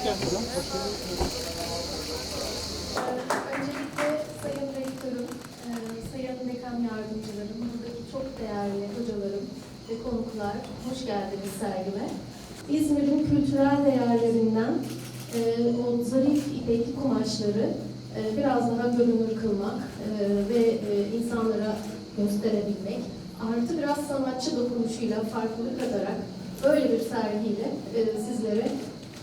Öncelikle Sayın Rektörüm, e, Sayın Dekan Yardımcılarım, buradaki çok değerli hocalarım ve konuklar, hoş geldiniz sergime. İzmir'in kültürel değerlerinden e, o zarif ipekli kumaşları e, biraz daha görünür kılmak ve insanlara gösterebilmek, artı biraz sanatçı dokunuşuyla farklılık katarak böyle bir sergiyle sizlere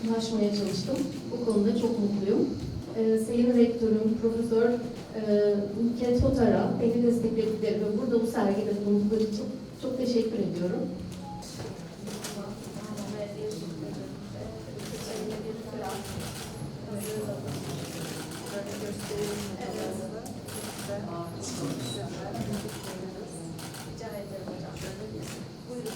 ulaşmaya çalıştım. Bu konuda çok mutluyum. Ee, Sayın Rektörüm, Profesör e, Nükhet Hotar'a beni destekledikleri ve burada bu sergide bulundukları için çok teşekkür ediyorum. Rica ederim hocam. Buyurun.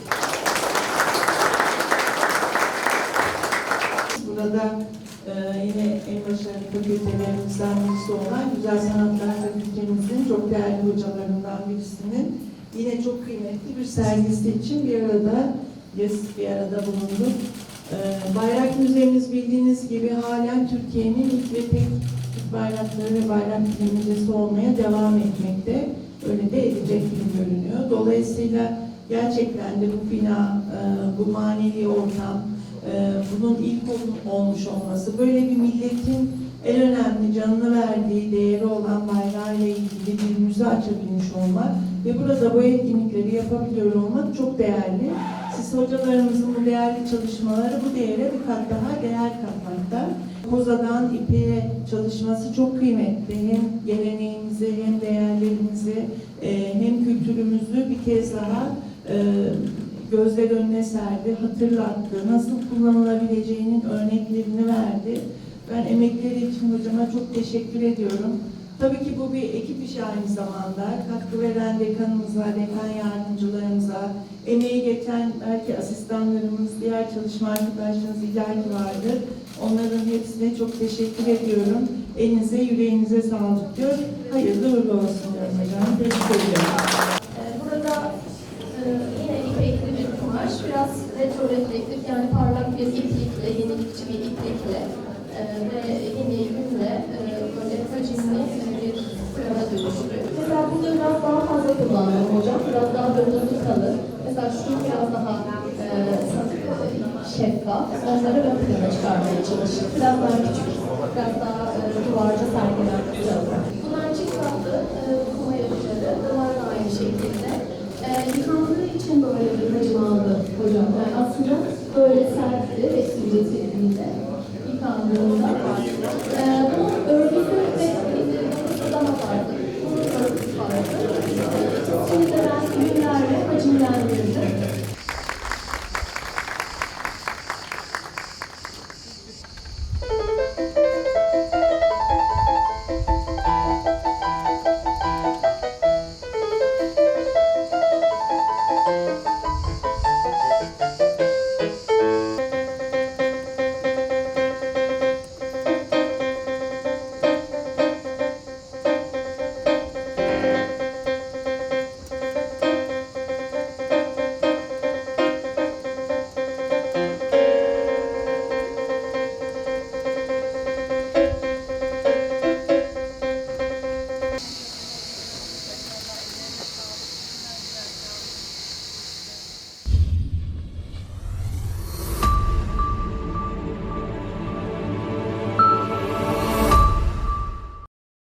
Burada e, yine en başarılı fakültelerimizden birisi olan Güzel Sanatlar Fakültemizin çok değerli hocalarından birisinin yine çok kıymetli bir sergisi için bir arada yes, bir arada bulunduk. E, bayrak Müzemiz bildiğiniz gibi halen Türkiye'nin ilk ve tek Türk bayrakları ve bayrak Müze müzesi olmaya devam etmekte. Öyle de edecek gibi görünüyor. Dolayısıyla gerçekten de bu bina, e, bu manevi ortam, ee, bunun ilk ol- olmuş olması, böyle bir milletin en önemli canını verdiği, değeri olan bayrağıyla ilgili bir müze açabilmiş olmak ve burada bu etkinlikleri yapabiliyor olmak çok değerli. Siz hocalarımızın bu değerli çalışmaları bu değere bir kat daha değer katmakta. Koza'dan İpek'e çalışması çok kıymetli. Hem geleneğimizi hem değerlerimizi e, hem kültürümüzü bir kez daha e, gözler önüne serdi, hatırlattı, nasıl kullanılabileceğinin örneklerini verdi. Ben emekleri için hocama çok teşekkür ediyorum. Tabii ki bu bir ekip işi aynı zamanda. Katkı veren dekanımıza, dekan yardımcılarımıza, emeği geçen belki asistanlarımız, diğer çalışma arkadaşlarımız illaki vardır. Onların hepsine çok teşekkür ediyorum. Elinize, yüreğinize sağlık diyor. Hayırlı uğurlu olsun diyorum hocam. Teşekkür ediyorum. Ee, Burada e, yine ipekli bir kumaş, biraz retro reflektif yani parlak bir iplikle, yenilikçi bir iplikle ee, ve yeni ürünle e, böyle hacimli e, bir krema dönüştürüyor. Mesela burada biraz daha fazla kullandım hocam. Biraz daha görünümlü kalır. Mesela şu biraz daha e, şeffaf. Onları ön plana çıkarmaya çalıştık. Biraz daha küçük, biraz daha e, duvarca sergiler kullandım. Bunlar çift katlı e, kuma yapıları. Bunlar da aynı şekilde. E, yıkandığı için böyle bir hacim aldı hocam. Yani aslında böyle sertti resim üretildiğinde. Um,